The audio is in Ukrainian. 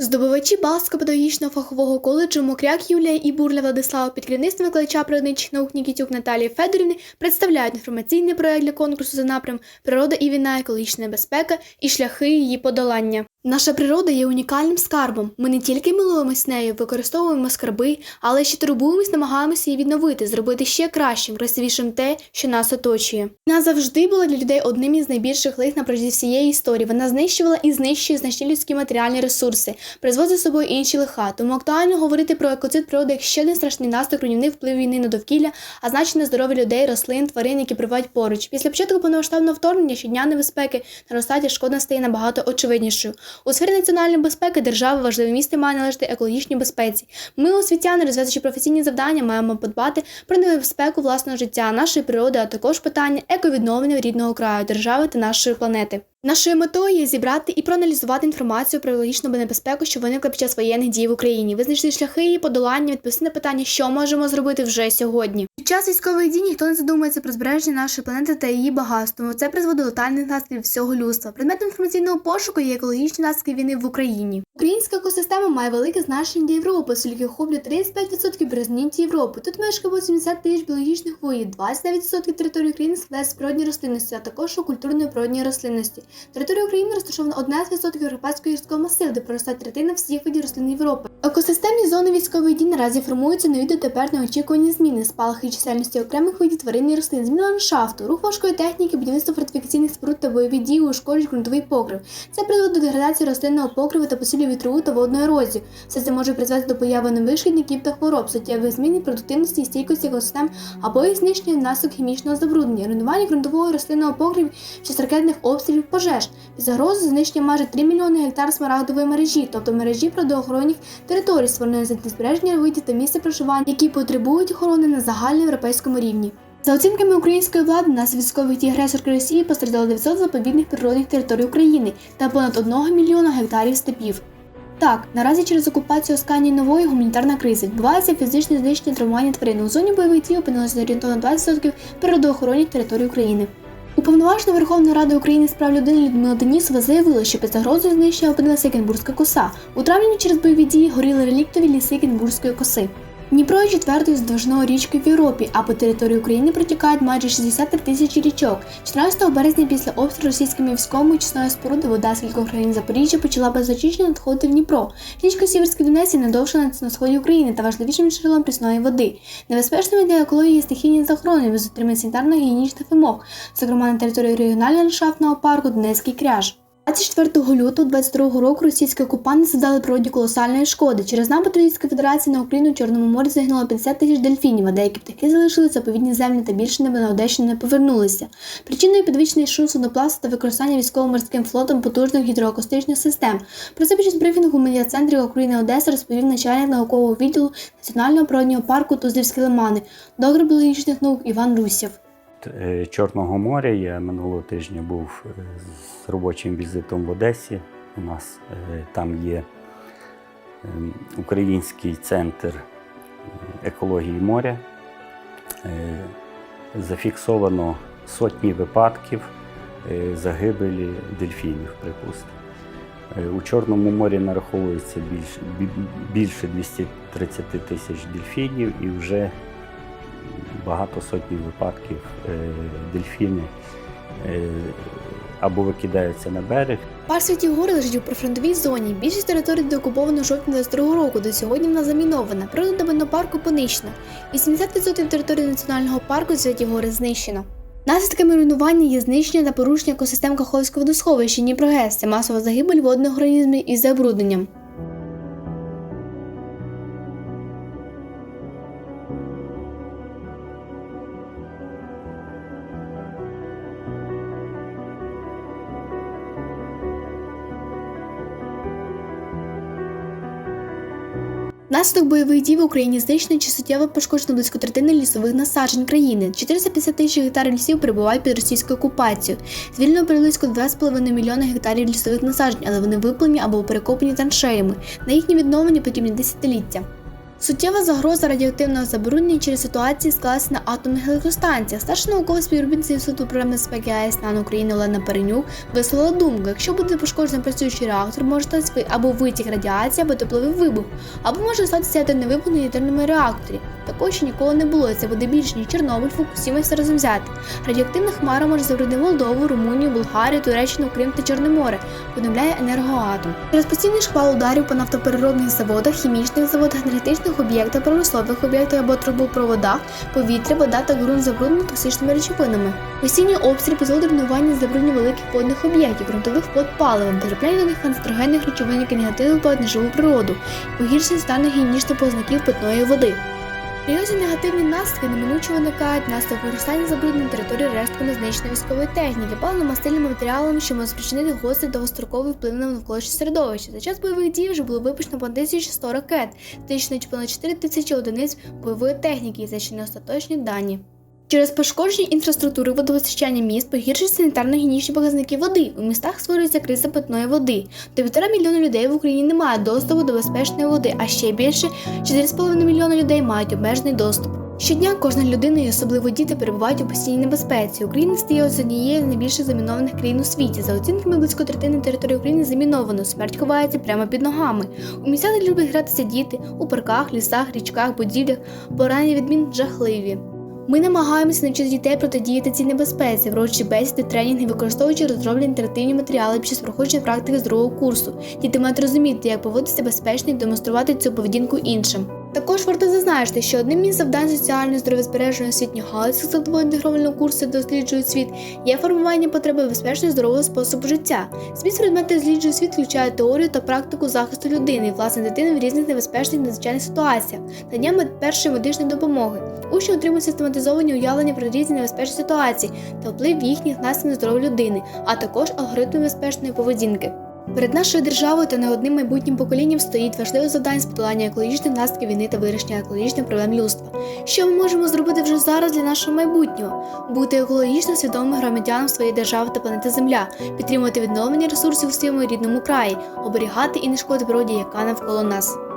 Здобувачі Балського педагогічного фахового коледжу Мокряк Юлія і Бурля Владислава під керівництвом викладача природничих наук Нікітюк Наталії Федорівни представляють інформаційний проект для конкурсу за напрям Природа і війна, екологічна безпека і шляхи її подолання. Наша природа є унікальним скарбом. Ми не тільки милуємось нею, використовуємо скарби, але ще турбуємось, намагаємося її відновити, зробити ще кращим, красивішим те, що нас оточує. Вона завжди була для людей одним із найбільших лих на протязі всієї історії. Вона знищувала і знищує значні людські матеріальні ресурси, призводить з собою інші лиха. Тому актуально говорити про екоцид природи як ще один страшний наслідок руйнівний вплив війни на довкілля, а значить на здоров'я людей, рослин, тварин, які прибувають поруч. Після початку повномасштабного вторгнення щодня небезпеки наростання шкода стає набагато очевиднішою. У сфері національної безпеки держава важливе місце має належати екологічній безпеці. Ми, освітяни, розв'язуючи професійні завдання, маємо подбати про небезпеку власного життя, нашої природи, а також питання ековідновлення рідного краю, держави та нашої планети. Нашою метою є зібрати і проаналізувати інформацію про екологічну небезпеку, що виникла під час воєнних дій в Україні, визначити шляхи її подолання, відповісти на питання, що можемо зробити вже сьогодні. Під час військових дій ніхто не задумується про збереження нашої планети та її багатства. Це призводить до летальних наслідків всього людства. Предметом інформаційного пошуку є екологічні наслідки війни в Україні. Українська екосистема має велике значення для Європи, оскільки охоплює 35% березнів Європи. Тут мешкає 80 тисяч біологічних видів, 29% території України складається з природньої рослинності, а також у культурної природньої рослинності. Територія України розташована 11% європейського гірського масиву, де проростає третина всіх видів рослин Європи. Екосистемні зони військових дій наразі формуються нові дотепер неочікувані зміни, спалахи чисельності окремих видів тварин і рослин, зміна ландшафту, рух важкої техніки, будівництво фортифікаційних споруд та бойові дії ушкоджують ґрунтовий покрив. Це призводить до деградації рослинного покриву та посилює вітрову та водну ерозію. Все це може призвести до появи нових шкідників та хвороб, суттєвих змін продуктивності і стійкості екосистем або їх знищення внаслідок хімічного забруднення, руйнування ґрунтового рослинного покривів чи ракетних обстрілів пожеж. Під загрозою знищення майже 3 мільйони гектар смарагдової мережі, тобто мережі природоохоронних територій, створеної за збереження видів та місця проживання, які потребують охорони на загальноєвропейському рівні. За оцінками української влади, нас військових дій агресорки Росії постраждало 900 заповідних природних територій України та понад 1 мільйона гектарів степів. Так, наразі через окупацію оскані нової гуманітарна криза відбувається фізичне знищення травмування тварин. У зоні бойових дій опинилося орієнтовно 20% природоохоронних територій України. Уповноважена Верховної Ради України з прав людини Людмила Денісова заявила, що під загрозою знищення опинилася Кенбурзька коса. У травні через бойові дії горіли реліктові ліси Кенбурзької коси. Дніпро є четвертою з довжиною річки в Європі, а по території України протікають майже 63 тисячі річок. 14 березня після обстрілу російськими військовими очисної споруди вода з кількох країн Запоріжжя почала без очищення надходити в Дніпро. Річка Сіверський Донець є найдовша на сході України та важливішим джерелом прісної води. Небезпечними для екології стихійні захорони без дотримання санітарно-гігієнічних вимог, зокрема на території регіонального ландшафтного парку Донецький кряж. 24 лютого 22 року російські окупанти завдали природі колосальної шкоди. Через напад Російської Федерації на Україну у Чорному морі загинуло 50 тисяч дельфінів, а деякі птахи залишили заповідні землі та більше не на Одещину не повернулися. Причиною підвищений шум судноплавства та використання військово-морським флотом потужних гідроакустичних систем. Про це під час брифінгу в медіа-центрі України Одеса розповів начальник наукового відділу Національного природнього парку Тузлівські лимани, доктор біологічних наук Іван Русєв. Е, Чорного моря. Я минулого тижня був е, з робочим візитом в Одесі. У нас е, там є е, Український центр екології моря. Зафіксовано сотні випадків загибелі дельфінів, припустимо. У Чорному морі нараховується більше 230 тисяч дельфінів і вже багато сотні випадків е, дельфіни е, або викидаються на берег, Парк Святів Гори лежить у прифронтовій зоні. Більшість території деокуповано жовтня 22 року. До сьогодні вона замінована. Природа до парку понищена. 80% території національного парку Святі Гори знищено. Наслідками руйнування є знищення та порушення екосистем Каховського водосховища Дніпрогес. Це масова загибель водних організмів із забрудненням. Внаслідок бойових дій в Україні знищено чи суттєво пошкоджено близько третини лісових насаджень країни. 450 тисяч гектарів лісів перебувають під російською окупацією. Звільнено близько 2,5 мільйони гектарів лісових насаджень, але вони виплені або перекопані траншеями. На їхнє відновлення потрібні десятиліття. Суттєва загроза радіоактивного забруднення через ситуації склалася на атомних електростанціях. Старший науковий співробітниця Інституту проблем безпеки АЕС України Олена Перенюк висловила думку, якщо буде пошкоджений працюючий реактор, може статися або витік радіації, або тепловий вибух, або може статися ядерний вибух на ядерному реакторі. Такого ще ніколи не було, це буде більше, ніж Чорнобиль, Фукусіма і все разом взяти. Радіоактивна хмара може забруднити Молдову, Румунію, Болгарію, Туреччину, Крим та Чорне море, повідомляє енергоатом. Через постійний шквал ударів по нафтопереробних заводах, хімічних заводах, енергетичних об'єктах, промислових об'єктах або трубопроводах, повітря, вода та ґрунт забруднені токсичними речовинами. Постійні обстріли призводять до руйнування забруднення великих водних об'єктів, ґрунтових вод паливом, потрапляння до них канцерогенних речовин, які негативно впливають на живу природу, погіршення стану гігієнічних показників питної води. Серйозні негативні наслідки неминуче виникають наслідок використання забрудненої території рештками знищеної військової техніки, паливно-мастильними матеріалами, що може спричинити гострий довгостроковий вплив на навколишнє середовище. За час бойових дій вже було випущено понад 1100 ракет, знищено понад 4 тисячі одиниць бойової техніки, і не остаточні дані. Через пошкодження інфраструктури водопостачання міст погіршують санітарно-гігієнічні показники води. У містах створюється криза питної води. До півтора мільйона людей в Україні немає доступу до безпечної води, а ще більше 4,5 мільйона людей мають обмежений доступ. Щодня кожна людина, і особливо діти, перебувають у постійній небезпеці. Україна стає з однією з найбільших замінованих країн у світі. За оцінками близько третини території України заміновано. Смерть ховається прямо під ногами. У місцях, люблять гратися діти, у парках, лісах, річках, будівлях, поранення від мін жахливі. Ми намагаємося навчити дітей протидіяти цій небезпеці, врочі бесіди, тренінги, використовуючи розроблені інтерактивні матеріали під час проходження практики з другого курсу. Діти мають розуміти, як поводитися безпечно і демонструвати цю поведінку іншим. Також варто зазначити, що одним із завдань соціальної здоров'язбережної освітньої галузі складового інтегрованого курсу досліджують світ є формування потреби безпечного здорового способу життя. Зміст предмети досліджують світ включає теорію та практику захисту людини власне дитини в різних небезпечних надзвичайних ситуаціях, надання першої медичної допомоги. Учні отримують систематизовані уявлення про різні небезпечні ситуації та вплив їхніх наслідків на здоров'я людини, а також алгоритми безпечної поведінки. Перед нашою державою та не одним майбутнім поколінням стоїть важливе завдання з подолання екологічних наслідків війни та вирішення екологічних проблем людства. Що ми можемо зробити вже зараз для нашого майбутнього? Бути екологічно свідомими громадянам своєї держави та планети Земля, підтримувати відновлення ресурсів у своєму рідному краї, оберігати і не шкодити природі, яка навколо нас.